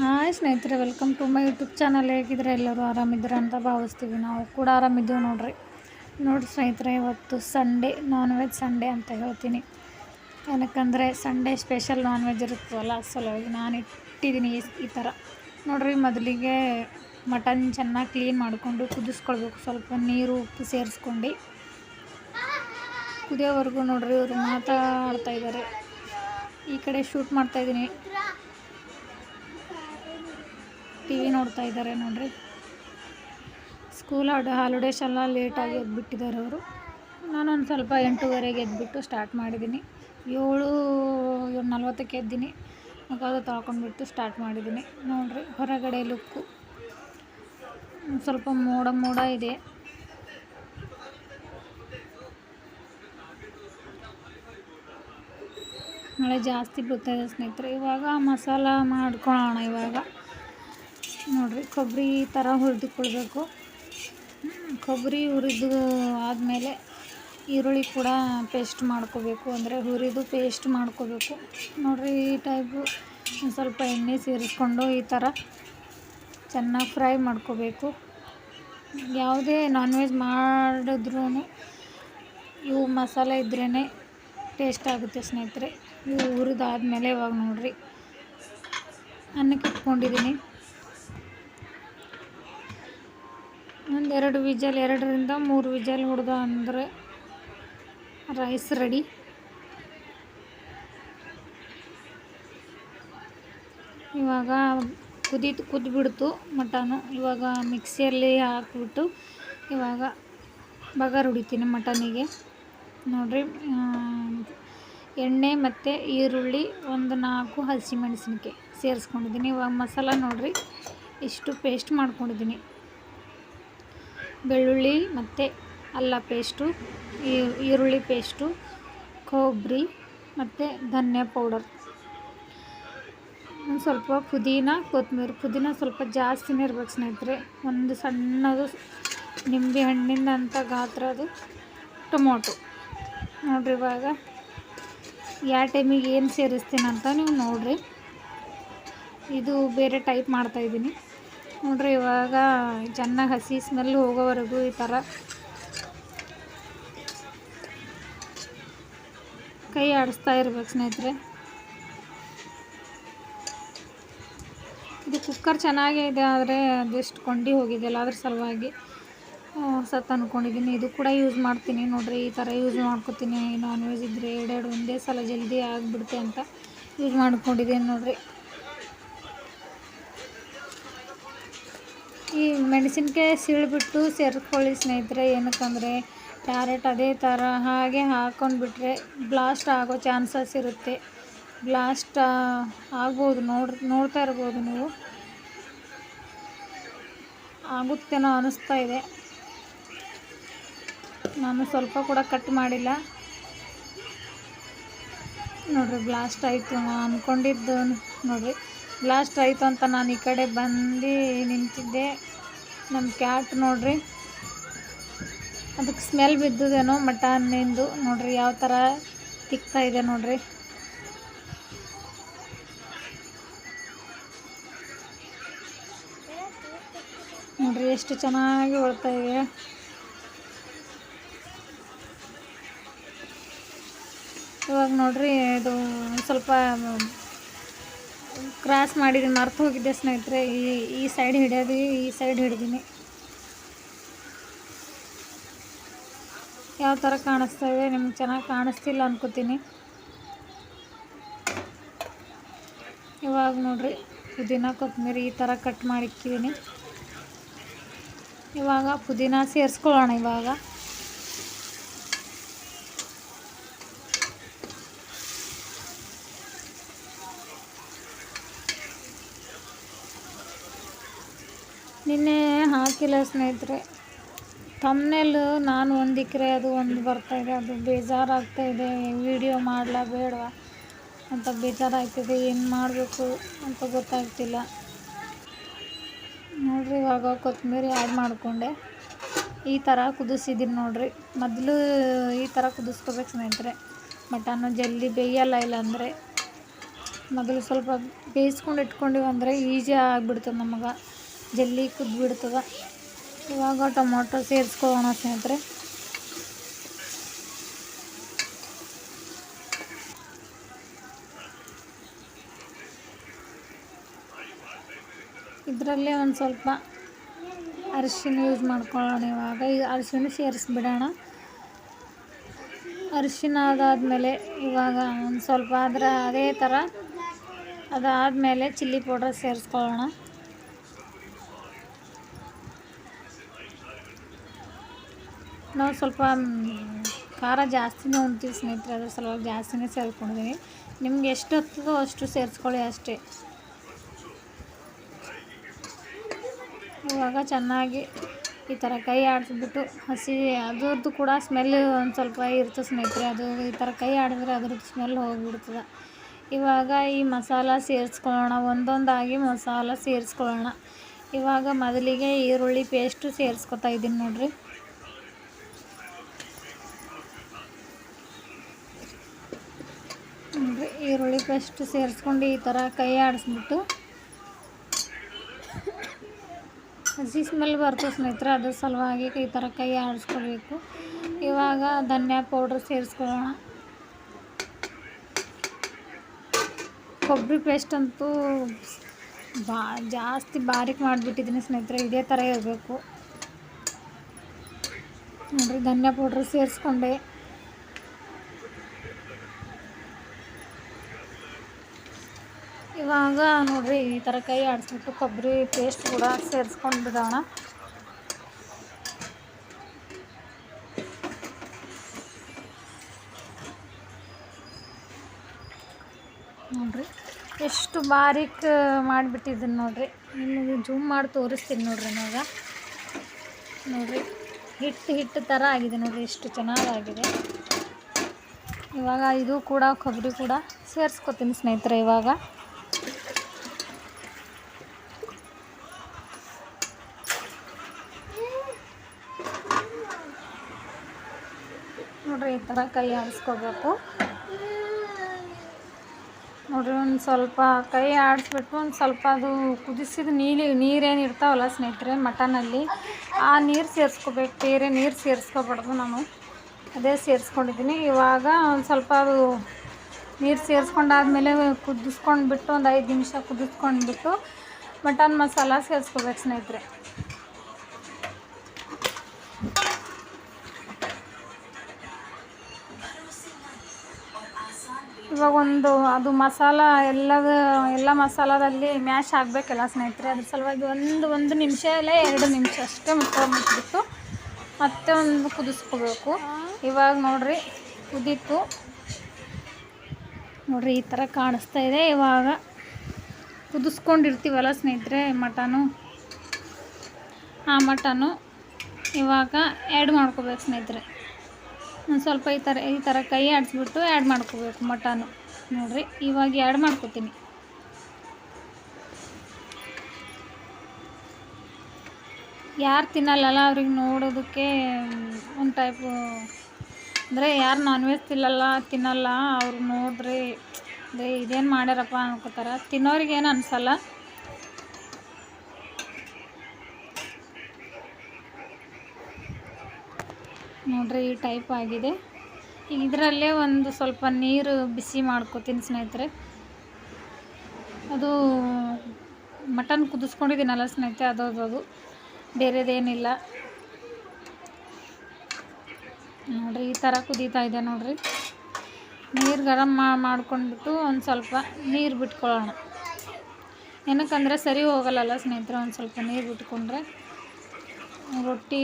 Hi ಸ್ನೇಹಿತರೆ welcome to my YouTube channel ಹೇಗಿದ್ರೆ ಎಲ್ಲರೂ ಆರಾಮಿದ್ದೀರಾ ಅಂತ ಭಾವಿಸ್ತೀವಿ. ನಾವು ಕೂಡ ಆರಾಮಿದ್ದೀವಿ ನೋಡ್ರಿ. ನೋಡಿ ಸ್ನೇಹಿತರೆ, ಇವತ್ತು ಸಂಡೇ ನಾನ್ ವೆಜ್ ಸಂಡೇ ಅಂತ ಹೇಳ್ತೀನಿ. ಏನಕ್ಕಂದರೆ ಸಂಡೇ ಸ್ಪೆಷಲ್ ನಾನ್ ವೆಜ್ ಇರುತ್ತಲ್ಲ, ಸಲುವಾಗಿ ನಾನು ಇಟ್ಟಿದ್ದೀನಿ ಈ ಥರ. ನೋಡ್ರಿ, ಮೊದಲಿಗೆ ಮಟನ್ ಚೆನ್ನಾಗಿ ಕ್ಲೀನ್ ಮಾಡಿಕೊಂಡು ಕುದಿಸ್ಕೊಳ್ಬೇಕು. ಸ್ವಲ್ಪ ನೀರು, ಉಪ್ಪು ಸೇರಿಸ್ಕೊಂಡು ಕುದಿಯೋವರೆಗೂ ನೋಡ್ರಿ ಇವರು ಮಾತಾಡ್ತಾ ಇದ್ದಾರೆ. ಈ ಕಡೆ ಶೂಟ್ ಮಾಡ್ತಾಯಿದ್ದೀನಿ ಟಿ ವಿ ನೋಡ್ತಾ ಇದ್ದಾರೆ ನೋಡ್ರಿ. ಸ್ಕೂಲ್ ಹಾಲಿಡೇಸ್ ಎಲ್ಲ ಲೇಟಾಗಿ ಎದ್ಬಿಟ್ಟಿದ್ದಾರೆ ಅವರು. ನಾನೊಂದು ಸ್ವಲ್ಪ ಎಂಟೂವರೆಗೆ ಎದ್ಬಿಟ್ಟು ಸ್ಟಾರ್ಟ್ ಮಾಡಿದ್ದೀನಿ ಏಳು ಏಳು ನಲ್ವತ್ತಕ್ಕೆ ಎದ್ದೀನಿ. ಮುಖದ ತೊಳ್ಕೊಂಡ್ಬಿಟ್ಟು ಸ್ಟಾರ್ಟ್ ಮಾಡಿದ್ದೀನಿ ನೋಡಿರಿ, ಹೊರಗಡೆ ಲುಕ್ಕು ಸ್ವಲ್ಪ ಮೋಡ ಮೋಡ ಇದೆ. ಮಳೆ ಜಾಸ್ತಿ ಬೀಳ್ತಾ ಇದೆ ಸ್ನೇಹಿತರೆ. ಇವಾಗ ಮಸಾಲ ಮಾಡ್ಕೊಳ್ಳೋಣ ಇವಾಗ. ನೋಡ್ರಿ, ಕೊಬ್ಬರಿ ಥರ ಹುರಿದುಕೊಳ್ಬೇಕು ಕೊಬ್ಬರಿ ಹುರಿದು ಆದಮೇಲೆ ಈರುಳ್ಳಿ ಕೂಡ ಪೇಸ್ಟ್ ಮಾಡ್ಕೋಬೇಕು. ಅಂದರೆ ಹುರಿದು ಪೇಸ್ಟ್ ಮಾಡ್ಕೋಬೇಕು. ನೋಡ್ರಿ, ಈ ಟೈಪು ಸ್ವಲ್ಪ ಎಣ್ಣೆ ಸೇರಿಸ್ಕೊಂಡು ಈ ಥರ ಚೆನ್ನಾಗಿ ಫ್ರೈ ಮಾಡ್ಕೋಬೇಕು. ಯಾವುದೇ ನಾನ್ ವೆಜ್ ಮಾಡಿದ್ರೂ ಇವು ಮಸಾಲೆ ಇದ್ರೇ ಟೇಸ್ಟ್ ಆಗುತ್ತೆ ಸ್ನೇಹಿತರೆ. ಇವು ಹುರಿದಾದ್ಮೇಲೆ ಇವಾಗ ನೋಡಿರಿ, ಅನ್ನಕ್ಕೆ ಇಟ್ಕೊಂಡಿದ್ದೀನಿ ಒಂದೆರಡು ವಿಜಲ್, ಎರಡರಿಂದ ಮೂರು ವಿಜಲ್ ಹೊಡೆದ ಅಂದರೆ ರೈಸ್ ರೆಡಿ ಇವಾಗ ಕುದೀತು, ಕುದ್ಬಿಡ್ತು ಮಟನು. ಇವಾಗ ಮಿಕ್ಸಿಯಲ್ಲಿ ಹಾಕ್ಬಿಟ್ಟು ಇವಾಗ ಬಗಾರ್ ಹೊಡಿತೀನಿ ಮಟನಿಗೆ. ನೋಡಿರಿ ಎಣ್ಣೆ ಮತ್ತು ಈರುಳ್ಳಿ ಒಂದು ನಾಲ್ಕು ಹಸಿಮೆಣಸಿನ್ಕಾಯಿ ಸೇರಿಸ್ಕೊಂಡಿದ್ದೀನಿ. ಇವಾಗ ಮಸಾಲ ನೋಡಿರಿ, ಇಷ್ಟು ಪೇಸ್ಟ್ ಮಾಡ್ಕೊಂಡಿದ್ದೀನಿ. ಬೆಳ್ಳುಳ್ಳಿ, ಮತ್ತು ಅಲ್ಲ ಪೇಸ್ಟು ಈರುಳ್ಳಿ ಪೇಸ್ಟು ಕೊಬ್ಬರಿ, ಮತ್ತು ಧನ್ಯ ಪೌಡರ್ ಒಂದು ಸ್ವಲ್ಪ ಪುದೀನ, ಕೊತ್ತಂಬರಿ, ಪುದೀನ ಸ್ವಲ್ಪ ಜಾಸ್ತಿನೇ ಇರ್ಬೇಕು ಸ್ನೇಹಿತರೆ. ಒಂದು ಸಣ್ಣದು ನಿಂಬೆ ಗಾತ್ರ ಅದು. ಟೊಮೊಟೊ. ನೋಡಿರಿ ಇವಾಗ ಯಾವ ಟೈಮಿಗೆ ಏನು ಸೇರಿಸ್ತೀನಿ ಅಂತ ನೀವು ನೋಡಿರಿ. ಇದು ಬೇರೆ ಟೈಪ್ ಮಾಡ್ತಾಯಿದ್ದೀನಿ ನೋಡ್ರಿ, ಇವಾಗ ಚೆನ್ನಾಗಿ ಹಸಿ ಸ್ಮೆಲ್ ಹೋಗೋವರೆಗೂ ಈ ಥರ ಕೈ ಆಡಿಸ್ತಾ ಇರ್ಬೇಕು ಸ್ನೇಹಿತರೆ. ಇದು ಕುಕ್ಕರ್ ಚೆನ್ನಾಗೇ ಇದೆ, ಆದರೆ ಅದೆಷ್ಟು ಕೊಂಡಿ ಹೋಗಿದೆಯಲ್ಲ, ಅದ್ರ ಸಲುವಾಗಿ ಸತ್ತು ಅಂದ್ಕೊಂಡಿದ್ದೀನಿ ಇದು ಕೂಡ ಯೂಸ್ ಮಾಡ್ತೀನಿ ನೋಡ್ರಿ, ಈ ಥರ ಯೂಸ್ ಮಾಡ್ಕೊತೀನಿ. ನಾನ್ ವೆಜ್ ಇದ್ದರೆ ಎರಡೆರಡು ಒಂದೇ ಸಲ ಜಲ್ದಿ ಆಗಿಬಿಡುತ್ತೆ ಅಂತ ಯೂಸ್ ಮಾಡ್ಕೊಂಡಿದ್ದೀನಿ ನೋಡ್ರಿ. ಈ ಮೆಣಸಿನ್ಕಾಯಿ ಸೀಳ್ಬಿಟ್ಟು ಸೇರ್ಕೊಳ್ಳಿ ಸ್ನೇಹಿತರೆ, ಏನಕ್ಕಂದರೆ ಕ್ಯಾರೆಟ್ ಅದೇ ಥರ ಹಾಗೆ ಹಾಕ್ಕೊಂಡ್ಬಿಟ್ರೆ ಬ್ಲಾಸ್ಟ್ ಆಗೋ ಚಾನ್ಸಸ್ ಇರುತ್ತೆ. ಬ್ಲಾಸ್ಟ್ ಆಗ್ಬೋದು, ನೋಡ್, ನೋಡ್ತಾ ಇರ್ಬೋದು ನೀವು. ಆಗುತ್ತೇನೋ ಅನ್ನಿಸ್ತಾ ಇದೆ. ನಾನು ಸ್ವಲ್ಪ ಕೂಡ ಕಟ್ ಮಾಡಿಲ್ಲ. ನೋಡಿರಿ ಬ್ಲಾಸ್ಟ್ ಆಯಿತು ಅಂದ್ಕೊಂಡಿದ್ದು ನೋಡ್ರಿ. ಬ್ಲಾಸ್ಟ್ ಆಯಿತು ಅಂತ ನಾನು ಈ ಕಡೆ ಬಂದು ನಿಂತಿದ್ದೆ. ನಮ್ಮ ಕ್ಯಾಟ್ ನೋಡ್ರಿ. ಅದಕ್ಕೆ ಸ್ಮೆಲ್ ಬಿದ್ದುದೇನೋ ಮಟನ್ನಿಂದು ನೋಡ್ರಿ ಯಾವ ಥರ ತಿಕ್ತಾ ಇದೆ ನೋಡ್ರಿ. ನೋಡ್ರಿ ಎಷ್ಟು ಚೆನ್ನಾಗಿ ಹೊಳ್ತಾ ಇದೆ. ಇವಾಗ ನೋಡ್ರಿ ಇದು ಸ್ವಲ್ಪ ಕ್ರಾಸ್ ಮಾಡಿದ್ದೀನಿ ಮರ್ತು ಹೋಗಿದ್ದೆ ಸ್ನೇಹಿತರೆ, ಈ ಈ ಸೈಡ್ ಹಿಡಿಯೋದು, ಈ ಸೈಡ್ ಹಿಡಿದೀನಿ. ಯಾವ ಥರ ಕಾಣಿಸ್ತಾ ಇದೆ, ನಿಮ್ಗೆ ಚೆನ್ನಾಗಿ ಕಾಣಿಸ್ತಿಲ್ಲ ಅನ್ಕೋತೀನಿ. ಇವಾಗ ನೋಡಿರಿ, ಪುದೀನ ಕೊತ್ತಂಬರಿ ಈ ಥರ ಕಟ್ ಮಾಡಿಕ್ಕಿದ್ದೀನಿ ಇವಾಗ ಪುದೀನ ಸೇರಿಸ್ಕೊಳ್ಳೋಣ ಇವಾಗ. ನಿನ್ನೆ ಹಾಕಿಲ್ಲ ಸ್ನೇಹಿತರೆ. ತಮ್ಮನೆಲ್ಲು ನಾನು ಒಂದು ಇಕ್ಕರೆ ಅದು ಒಂದು ಬರ್ತಾಯಿದೆ ಅದು ಬೇಜಾರಾಗ್ತಾಯಿದೆ ವಿಡಿಯೋ ಮಾಡಲ ಬೇಡವಾ? ಅಂತ ಬೇಜಾರಾಗ್ತಿದೆ. ಏನು ಮಾಡಬೇಕು ಅಂತ ಗೊತ್ತಾಗ್ತಿಲ್ಲ. ನೋಡಿರಿ, ಇವಾಗ ಕೊತ್ತಂಬರಿ ಆ್ಯಡ್ ಮಾಡಿಕೊಂಡೆ. ಈ ಥರ ಕುದಿಸಿದ್ದೀನಿ ನೋಡಿರಿ. ಮೊದಲು ಈ ಥರ ಕುದಿಸ್ಕೋಬೇಕು ಸ್ನೇಹಿತರೆ. ಮಟನ್ನು ಜಲ್ದಿ ಬೇಯಲ್ಲ ಇಲ್ಲ ಅಂದರೆ. ಮೊದಲು ಸ್ವಲ್ಪ ಬೇಯಿಸ್ಕೊಂಡು ಇಟ್ಕೊಂಡಿವಂದರೆ ಈಸಿ ಆಗಿಬಿಡ್ತದೆ ನಮಗೆ. ಜಲ್ದಿ ಕುದ್ಬಿಡ್ತದ ಇವಾಗ ಟೊಮೊಟೊ ಸೇರಿಸ್ಕೊಳ್ಳೋಣ ಸ್ನೇಹಿತರೆ. ಇದರಲ್ಲೇ ಒಂದು ಸ್ವಲ್ಪ ಅರಿಶಿನ ಯೂಸ್ ಮಾಡ್ಕೊಳ್ಳೋಣ ಇವಾಗ. ಈ ಅರಿಶಿನ ಸೇರಿಸ್ಬಿಡೋಣ. ಅರಿಶಿನ ಅದಾದಮೇಲೆ ಇವಾಗ ಒಂದು ಸ್ವಲ್ಪ ಅದರ ಅದೇ ಥರ ಅದಾದಮೇಲೆ ಚಿಲ್ಲಿ ಪೌಡ್ರ್ ಸೇರಿಸ್ಕೊಳ್ಳೋಣ. ನಾವು ಸ್ವಲ್ಪ ಖಾರ ಜಾಸ್ತಿನೇ ಉಣ್ತೀವಿ ಸ್ನೇಹಿತರೆ, ಅದ್ರ ಸಲುವಾಗಿ ಜಾಸ್ತಿನೇ ಸೇರಿಸ್ಕೊಂಡಿದ್ದೀನಿ ನಿಮ್ಗೆ ಎಷ್ಟು ಹತ್ತದೋ ಅಷ್ಟು ಸೇರಿಸ್ಕೊಳ್ಳಿ ಅಷ್ಟೇ. ಇವಾಗ ಚೆನ್ನಾಗಿ ಈ ಥರ ಕೈ ಆಡಿಸ್ಬಿಟ್ಟು, ಹಸಿ, ಅದ್ರದ್ದು ಕೂಡ ಸ್ಮೆಲ್ ಒಂದು ಸ್ವಲ್ಪ ಇರ್ತದೆ ಸ್ನೇಹಿತರೆ, ಅದು ಈ ಥರ ಕೈ ಆಡಿದ್ರೆ ಅದ್ರದ್ದು ಸ್ಮೆಲ್ ಹೋಗಿಬಿಡ್ತದೆ. ಇವಾಗ ಈ ಮಸಾಲ ಸೇರಿಸ್ಕೊಳ್ಳೋಣ, ಒಂದೊಂದಾಗಿ ಮಸಾಲ ಸೇರಿಸ್ಕೊಳ್ಳೋಣ. ಇವಾಗ ಮೊದಲಿಗೆ ಈರುಳ್ಳಿ ಪೇಸ್ಟು ಸೇರಿಸ್ಕೊತಾ ಇದ್ದೀನಿ ನೋಡ್ರಿ ಈರುಳ್ಳಿ ಪೇಸ್ಟ್ ಸೇರಿಸ್ಕೊಂಡು ಈ ಥರ ಕೈ ಆಡಿಸ್ಬಿಟ್ಟು ಹಸಿ ಸ್ಮೆಲ್ ಬರ್ತದೆ ಸ್ನೇಹಿತರೆ, ಅದ್ರ ಸಲುವಾಗಿ ಈ ಥರ ಕೈ ಆಡಿಸ್ಕೊಳ್ಬೇಕು. ಇವಾಗ ಧನಿಯಾ ಪೌಡ್ರ್ ಸೇರಿಸ್ಕೊಳ್ಳೋಣ. ಕೊಬ್ಬರಿ ಪೇಸ್ಟ್ ಅಂತೂ ಬಾ, ಜಾಸ್ತಿ ಬಾರಿಕ್ ಮಾಡಿಬಿಟ್ಟಿದ್ದೀನಿ ಸ್ನೇಹಿತರೆ, ಇದೇ ಥರ ಇರಬೇಕು. ನೋಡಿರಿ, ಧನಿಯಾ ಪೌಡ್ರ್ ಸೇರಿಸ್ಕೊಂಡೆ. ಇವಾಗ ನೋಡ್ರಿ ಈ ಥರ ಕೈ ಆಡಿಸ್ಬಿಟ್ಟು ಕೊಬ್ಬರಿ ಪೇಸ್ಟ್ ಕೂಡ ಸೇರಿಸ್ಕೊಂಡು ಬಿಡೋಣ. ನೋಡ್ರಿ ಎಷ್ಟು ಬಾರೀಕ್ ಮಾಡಿಬಿಟ್ಟಿದ್ದೀನಿ ನೋಡ್ರಿ. ನಿಮಗೆ ಜೂಮ್ ಮಾಡಿ ತೋರಿಸ್ತೀನಿ ನೋಡ್ರಿ ನಾವ ನೋಡ್ರಿ ಹಿಟ್ಟು ಹಿಟ್ಟು ಥರ ಆಗಿದೆ ನೋಡ್ರಿ, ಎಷ್ಟು ಚೆನ್ನಾಗಾಗಿದೆ. ಇವಾಗ ಇದು ಕೂಡ ಕೊಬ್ಬರಿ ಕೂಡ ಸೇರಿಸ್ಕೊತೀನಿ ಸ್ನೇಹಿತರೆ ಇವಾಗ. ನೋಡ್ರಿ ಈ ಥರ ಕೈ ಆಡಿಸ್ಕೋಬೇಕು. ನೋಡ್ರಿ ಒಂದು ಸ್ವಲ್ಪ ಕೈ ಆಡಿಸ್ಬಿಟ್ಟು ಒಂದು ಸ್ವಲ್ಪ ಅದು ಕುದಿಸಿದ ನೀಲಿ ನೀರೇನು ಇರ್ತಾವಲ್ಲ ಸ್ನೇಹಿತರೆ ಮಟನಲ್ಲಿ, ಆ ನೀರು ಸೇರಿಸ್ಕೋಬೇಕು, ಬೇರೆ ನೀರು ಸೇರಿಸ್ಕೋಬಾರ್ದು ನಾನು. ಅದೇ ಸೇರಿಸ್ಕೊಂಡಿದ್ದೀನಿ ಇವಾಗ ಒಂದು ಸ್ವಲ್ಪ ಅದು ನೀರು ಸೇರಿಸ್ಕೊಂಡಾದ್ಮೇಲೆ ಕುದಿಸ್ಕೊಂಡ್ಬಿಟ್ಟು ಒಂದು ಐದು ನಿಮಿಷ ಕುದಿಸ್ಕೊಂಡ್ಬಿಟ್ಟು ಮಟನ್ ಮಸಾಲ ಸೇರಿಸ್ಕೋಬೇಕು ಸ್ನೇಹಿತರೆ. ಇವಾಗ ಒಂದು ಅದು ಮಸಾಲ ಎಲ್ಲದ, ಎಲ್ಲ ಮಸಾಲದಲ್ಲಿ ಮ್ಯಾಶ್ ಆಗಬೇಕಲ್ಲ ಸ್ನೇಹಿತರೆ, ಅದ್ರ ಸಲುವಾಗಿ ಒಂದು ಒಂದು ನಿಮಿಷ ಇಲ್ಲ ಎರಡು ನಿಮಿಷ ಅಷ್ಟೇ ಮುಚ್ಚಳ ಮತ್ತೆ ಒಂದು ಕುದಿಸ್ಕೋಬೇಕು. ಇವಾಗ ನೋಡ್ರಿ, ಕುದೀತು. ನೋಡ್ರಿ, ಈ ಥರ ಕಾಣಿಸ್ತಾ ಇದೆ. ಇವಾಗ ಕುದಿಸ್ಕೊಂಡಿರ್ತೀವಲ್ಲ ಸ್ನೇಹಿತರೆ, ಮಟನು. ಆ ಮಟನು ಇವಾಗ ಆ್ಯಡ್ ಮಾಡ್ಕೋಬೇಕು ಸ್ನೇಹಿತರೆ. ಸ್ವಲ್ಪ ಈ ಥರ ಈ ಥರ ಕೈ ಆಡಿಸ್ಬಿಟ್ಟು ಆ್ಯಡ್ ಮಾಡ್ಕೋಬೇಕು ಮಟನು. ನೋಡಿರಿ, ಇವಾಗ ಆ್ಯಡ್ ಮಾಡ್ಕೋತೀನಿ. ಯಾರು ತಿನ್ನಲ್ಲಲ್ಲ ಅವ್ರಿಗೆ ನೋಡೋದಕ್ಕೆ ಒಂದು ಟೈಪು ಅಂದರೆ ಯಾರು ನಾನ್ ವೆಜ್ ತಿನ್ನಲ್ಲ ತಿನ್ನಲ್ಲ, ಅವ್ರು ನೋಡ್ರಿ, ಅಂದರೆ ಇದೇನು ಮಾಡ್ಯಾರಪ್ಪ ಅನ್ಕೋತಾರೆ. ತಿನ್ನೋರಿಗೇನು ಅನಿಸಲ್ಲ. ನೋಡ್ರಿ, ಈ ಟೈಪ್ ಆಗಿದೆ. ಇದರಲ್ಲೇ ಒಂದು ಸ್ವಲ್ಪ ನೀರು ಬಿಸಿ ಮಾಡ್ಕೋತೀನಿ ಸ್ನೇಹಿತರೆ. ಅದು ಮಟನ್ ಕುದಿಸ್ಕೊಂಡಿದ್ದೀನಲ್ಲ ಸ್ನೇಹಿತರೆ, ಅದು ಅದು ಅದು. ಬೇರೆದೇನಿಲ್ಲ. ನೋಡ್ರಿ, ಈ ಥರ ಕುದೀತಾ ಇದೆ ನೋಡ್ರಿ. ನೀರು ಗರಂ ಮಾಡ್ಕೊಂಡ್ಬಿಟ್ಟು ಒಂದು ಸ್ವಲ್ಪ ನೀರು ಬಿಟ್ಕೊಳ್ಳೋಣ. ಏನಕ್ಕಂದರೆ ಸರಿ ಹೋಗಲ್ಲಲ್ಲ ಸ್ನೇಹಿತರೆ, ಒಂದು ಸ್ವಲ್ಪ ನೀರು ಬಿಟ್ಕೊಂಡ್ರೆ. ರೊಟ್ಟಿ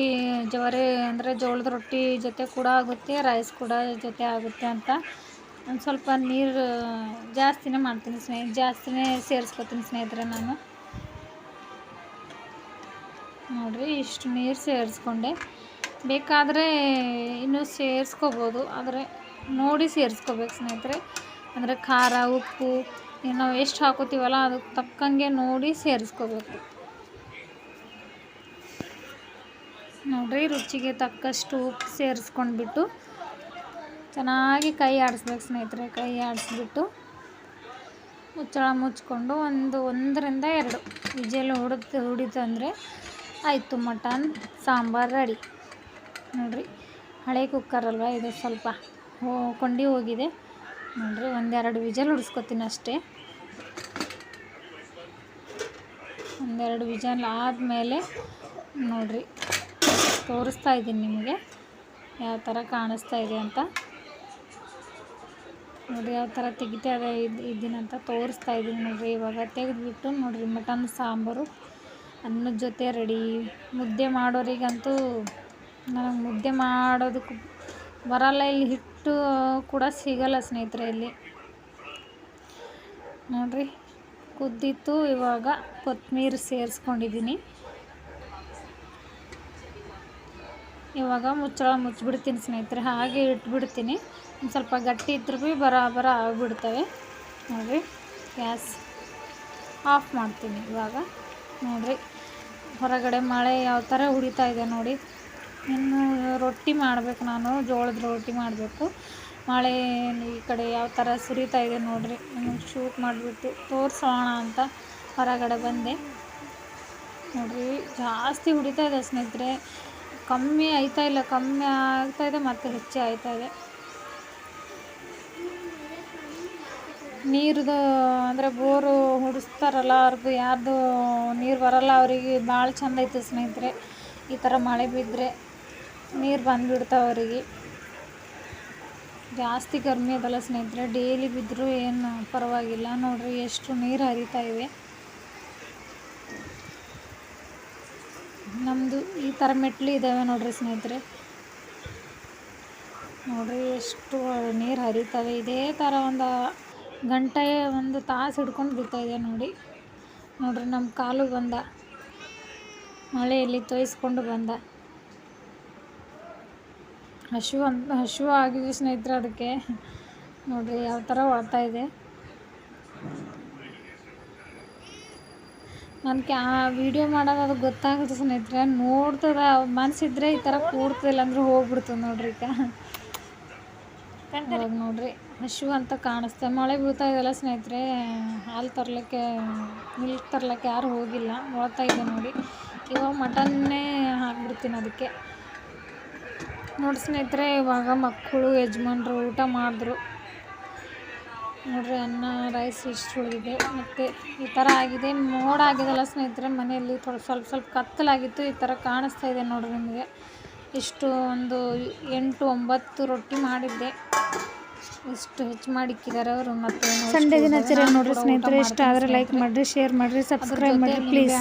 ಜವಾರಿ ಅಂದರೆ ಜೋಳದ ರೊಟ್ಟಿ ಜೊತೆ ಕೂಡ ಆಗುತ್ತೆ ರೈಸ್ ಕೂಡ ಜೊತೆ ಆಗುತ್ತೆ ಅಂತ. ಒಂದು ಸ್ವಲ್ಪ ನೀರು ಜಾಸ್ತಿನೇ ಮಾಡ್ತೀನಿ ಸ್ನೇಹಿ, ಜಾಸ್ತಿನೇ ಸೇರಿಸ್ಕೊತೀನಿ ಸ್ನೇಹಿತರೆ ನಾನು. ನೋಡಿರಿ ಇಷ್ಟು ನೀರು ಸೇರಿಸ್ಕೊಂಡೆ. ಬೇಕಾದರೆ ಇನ್ನೂ ಸೇರಿಸ್ಕೋಬೋದು, ಆದರೆ ನೋಡಿ ಸೇರಿಸ್ಕೋಬೇಕು ಸ್ನೇಹಿತರೆ. ಅಂದರೆ ಖಾರ, ಉಪ್ಪು ನಾವು ಎಷ್ಟು ಹಾಕೋತೀವಲ್ಲ ಅದಕ್ಕೆ ತಕ್ಕಂಗೆ ನೋಡಿ ಸೇರಿಸ್ಕೋಬೇಕು. ನೋಡ್ರಿ, ರುಚಿಗೆ ತಕ್ಕಷ್ಟು ಉಪ್ಪು ಸೇರಿಸ್ಕೊಂಡ್ಬಿಟ್ಟು ಚೆನ್ನಾಗಿ ಕೈ ಆಡಿಸ್ಬೇಕು ಸ್ನೇಹಿತರೆ, ಕೈ ಆಡಿಸ್ಬಿಟ್ಟು ಮುಚ್ಚಳ ಮುಚ್ಕೊಂಡು ಒಂದು ಒಂದರಿಂದ ಎರಡು. ವಿಜಲ್ ಹೊಡೆದು ಹುಡಿತು ಅಂದರೆ ಆಯಿತು ಮಟನ್, ಸಾಂಬಾರು ರೆಡಿ. ನೋಡಿರಿ, ಹಳೆ ಕುಕ್ಕರ್ ಅಲ್ವಾ ಇದು ಸ್ವಲ್ಪ ಹೋ, ಕೊಂಡಿ ಹೋಗಿದೆ. ನೋಡಿರಿ, ಒಂದೆರಡು ವಿಜಲ್ ಹುಡ್ಸ್ಕೊತೀನಿ ಅಷ್ಟೇ. ಒಂದೆರಡು ವಿಜಲ್ ಆದಮೇಲೆ ನೋಡಿರಿ ತೋರಿಸ್ತಾ ಇದ್ದೀನಿ ನಿಮಗೆ. ಯಾವ ಥರ ಕಾಣಿಸ್ತಾ ಇದೆ ಅಂತ. ನೋಡಿರಿ ಯಾವ ಥರ ತೆಗಿತಾ ಇದೆ, ಇದು ಇದ್ದೀನಂತ ತೋರಿಸ್ತಾ ಇದ್ದೀನಿ ನೋಡಿರಿ. ಇವಾಗ ತೆಗೆದುಬಿಟ್ಟು ನೋಡಿರಿ, ಮಟನ್, ಸಾಂಬಾರು, ಅನ್ನದ ಜೊತೆ ರೆಡಿ. ಮುದ್ದೆ ಮಾಡೋರಿಗಂತೂ ನನಗೆ ಮುದ್ದೆ ಮಾಡೋದಕ್ಕೂ ಬರಲ್ಲ, ಇಲ್ಲಿ ಹಿಟ್ಟು ಕೂಡ ಸಿಗಲ್ಲ ಸ್ನೇಹಿತರೆ ಇಲ್ಲಿ. ನೋಡಿರಿ ಕುದ್ದಿತ್ತು ಇವಾಗ ಕೊತ್ತಂಬರಿ ಸೇರಿಸ್ಕೊಂಡಿದ್ದೀನಿ. ಇವಾಗ ಮುಚ್ಚಳ ಮುಚ್ಚಿಬಿಡ್ತೀನಿ ಸ್ನೇಹಿತರೆ, ಹಾಗೆ ಇಟ್ಬಿಡ್ತೀನಿ. ಒಂದು ಸ್ವಲ್ಪ ಗಟ್ಟಿ ಇದ್ರೂ ಭೀ ಬರಾಬರ ಆಗಿಬಿಡ್ತವೆ. ನೋಡಿರಿ, ಗ್ಯಾಸ್ ಆಫ್ ಮಾಡ್ತೀನಿ ಇವಾಗ. ನೋಡಿರಿ, ಹೊರಗಡೆ ಮಳೆ ಯಾವ ಥರ ಹೊಡಿತಾ ಇದೆ ನೋಡಿ. ಇನ್ನು ರೊಟ್ಟಿ ಮಾಡಬೇಕು ನಾನು, ಜೋಳದ ರೊಟ್ಟಿ ಮಾಡಬೇಕು. ಮಳೆ ಈ ಕಡೆ ಯಾವ ಥರ ಸುರಿತಾ ಇದೆ ನೋಡಿರಿ. ನಿಮಗೆ ಶೂಟ್ ಮಾಡಿಬಿಟ್ಟು ತೋರಿಸೋಣ ಅಂತ ಹೊರಗಡೆ ಬಂದೆ. ನೋಡಿರಿ, ಜಾಸ್ತಿ ಹೊಡಿತಾ ಇದೆ ಸ್ನೇಹಿತರೆ. ಕಮ್ಮಿ ಆಯ್ತಾ ಇಲ್ಲ, ಕಮ್ಮಿ ಆಗ್ತಾ ಇದೆ ಮತ್ತೆ ಹೆಚ್ಚೇ ಆಯ್ತಾ ಇದೆ. ನೀರ್ದು ಅಂದರೆ ಬೋರು ಹೊಡಿಸ್ತಾರಲ್ಲ ಅವ್ರದ್ದು ಯಾರ್ದು ನೀರು ಬರಲ್ಲ, ಅವರಿಗೆ ಭಾಳ ಚಂದ ಐತೆ ಸ್ನೇಹಿತರೆ. ಈ ಥರ ಮಳೆ ಬಿದ್ದರೆ ನೀರು ಬಂದುಬಿಡ್ತಾವೆ ಅವರಿಗೆ. ಜಾಸ್ತಿ ಗರ್ಮಿ ಅದಲ್ಲ ಸ್ನೇಹಿತರೆ, ಡೈಲಿ ಬಿದ್ದರೂ ಏನು ಪರವಾಗಿಲ್ಲ. ನೋಡಿರಿ ಎಷ್ಟು ನೀರು ಹರಿತಾ ಇವೆ. ನಮ್ಮದು ಈ ಥರ ಮೆಟ್ಲು ಇದ್ದಾವೆ ನೋಡಿರಿ ಸ್ನೇಹಿತರೆ. ನೋಡಿರಿ ಎಷ್ಟು ನೀರು ಹರಿತವೆ. ಇದೇ ಥರ ಒಂದು ಗಂಟೆ ಒಂದು ತಾಸು ಹಿಡ್ಕೊಂಡು ಬಿಡ್ತಾ ಇದೆ ನೋಡಿ. ನೋಡಿರಿ ನಮ್ಮ ಕಾಲು ಬಂದ. ಮಳೆಯಲ್ಲಿ ತೋಯಿಸ್ಕೊಂಡು ಬಂದ. ಹಶು ಅಂತ ಹಶು ಆಗಿದೆ ಸ್ನೇಹಿತರೆ ಅದಕ್ಕೆ. ನೋಡಿರಿ ಯಾವ ಥರ ಓಡ್ತಾ ಇದೆ. ನನ್ನ ಆ ವೀಡಿಯೋ ಮಾಡೋದು ಅದು ಗೊತ್ತಾಗುತ್ತೆ ಸ್ನೇಹಿತರೆ. ನೋಡ್ತದ ಮನಸ್ಸಿದ್ರೆ ಈ ಥರ ಕೂಡ್ತಿಲ್ಲ ಅಂದ್ರೆ ಹೋಗ್ಬಿಡ್ತದೆ ನೋಡ್ರಿ ಈಗ. ಇವಾಗ ನೋಡ್ರಿ ಹಶು ಅಂತ ಕಾಣಿಸ್ತೆ. ಮಳೆ ಬೀಳ್ತಾ ಇದೆಲ್ಲ ಸ್ನೇಹಿತರೆ ಹಾಲು ತರ್ಲಿಕ್ಕೆ ಮಿಲ್ಕ್ ತರ್ಲಿಕ್ಕೆ ಯಾರು ಹೋಗಿಲ್ಲ. ನೋಡ್ತಾ ಇದೆ ನೋಡಿ. ಇವಾಗ ಮಟನ್ನೇ ಹಾಕ್ಬಿಡ್ತೀನಿ ಅದಕ್ಕೆ. ನೋಡಿ ಸ್ನೇಹಿತರೆ ಇವಾಗ ಮಕ್ಕಳು ಯಜಮಾನ್ರು ಊಟ ಮಾಡಿದ್ರು. ನೋಡ್ರಿ ಅನ್ನ ರೈಸ್ ಇಷ್ಟು ಉಳಿದಿದೆ ಮತ್ತು ಈ ಥರ ಆಗಿದೆ. ಮೋಡ ಆಗಿದೆಲ್ಲ ಸ್ನೇಹಿತರೆ ಮನೆಯಲ್ಲಿ ಥೋಡೆ ಸ್ವಲ್ಪ ಸ್ವಲ್ಪ ಕತ್ತಲಾಗಿತ್ತು. ಈ ಥರ ಕಾಣಿಸ್ತಾ ಇದೆ ನೋಡ್ರಿ ನಿಮಗೆ. ಇಷ್ಟು ಒಂದು ಎಂಟು ಒಂಬತ್ತು ರೊಟ್ಟಿ ಮಾಡಿದ್ದೆ. ಇಷ್ಟು ಹೆಚ್ಚು ಮಾಡಿಕ್ಕಿದ್ದಾರೆ ಅವರು. ಮತ್ತೆ ಸಂಡೇ ದಿನ ಹಚ್ಚಿರ ನೋಡ್ರಿ ಸ್ನೇಹಿತರೆ. ಇಷ್ಟ ಆದರೆ ಲೈಕ್ ಮಾಡಿರಿ ಶೇರ್ ಮಾಡಿರಿ ಸಬ್ಸ್ಕ್ರೈಬ್ ಮಾಡಿರಿ ಪ್ಲೀಸ್